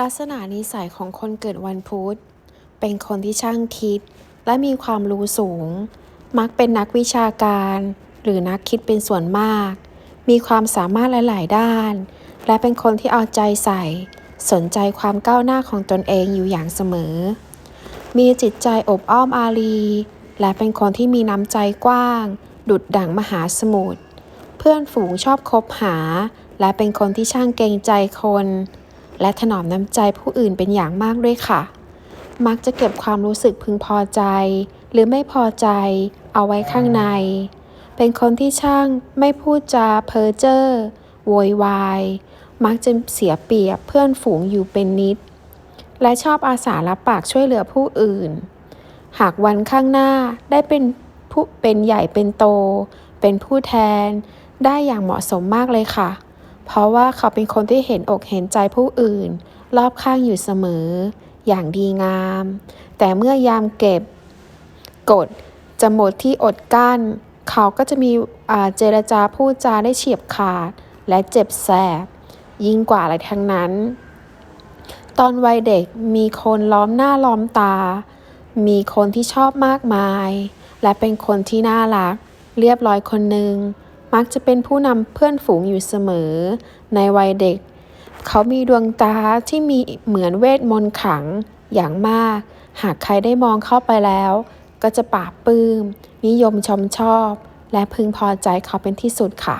ลักษณะนิสัยของคนเกิดวันพุธ เป็นคนที่ช่างคิด และมีความรู้สูง มักเป็นนักวิชาการ หรือนักคิดเป็นส่วนมาก มีความสามารถหลาย ๆ ด้าน และเป็นคนที่เอาใจใส่ สนใจความก้าวหน้าของตนเองอยู่อย่างเสมอ มีจิตใจอบอ้อมอารี และเป็นคนที่มีน้ำใจกว้าง ดุดดั่งมหาสมุทร เพื่อนฝูงชอบคบหา และเป็นคนที่ช่างเกรงใจคน และถนอมน้ำใจผู้อื่นเป็นอย่างมากด้วยค่ะ มักจะเก็บความรู้สึกพึงพอใจ หรือไม่พอใจ เอาไว้ข้างใน เป็นคนที่ช่างไม่พูดจาเพ้อเจ้อโวยวาย มักจะเสียเปรียบเพื่อนฝูงอยู่เป็นนิด และชอบอาสารับปากช่วยเหลือผู้อื่น หากวันข้างหน้าได้เป็นผู้เป็นใหญ่เป็นโต เป็นผู้แทน ได้อย่างเหมาะสมมากเลยค่ะ เพราะว่าเขาเป็นคนที่เห็นอกเห็นใจผู้อื่น รอบข้างอยู่เสมอ อย่างดีงาม แต่เมื่อยามเก็บ กดจะหมดที่อดกั้น เขาก็จะมีเจรจาพูดจาได้เฉียบขาด และเจ็บแสบ ยิ่งกว่าอะไรทั้งนั้น ตอนวัยเด็กมีคนล้อมหน้าล้อมตา มีคนที่ชอบมากมาย และเป็นคนที่น่ารัก เรียบร้อยคนหนึ่ง มักจะเป็นผู้นำเพื่อนฝูงอยู่เสมอ ในวัยเด็ก เขามีดวงตาที่มีเหมือนเวทมนต์ขลังอย่างมาก หากใครได้มองเข้าไปแล้ว ก็จะปราบปลื้ม นิยมชมชอบ และพึงพอใจเขาเป็นที่สุดค่ะ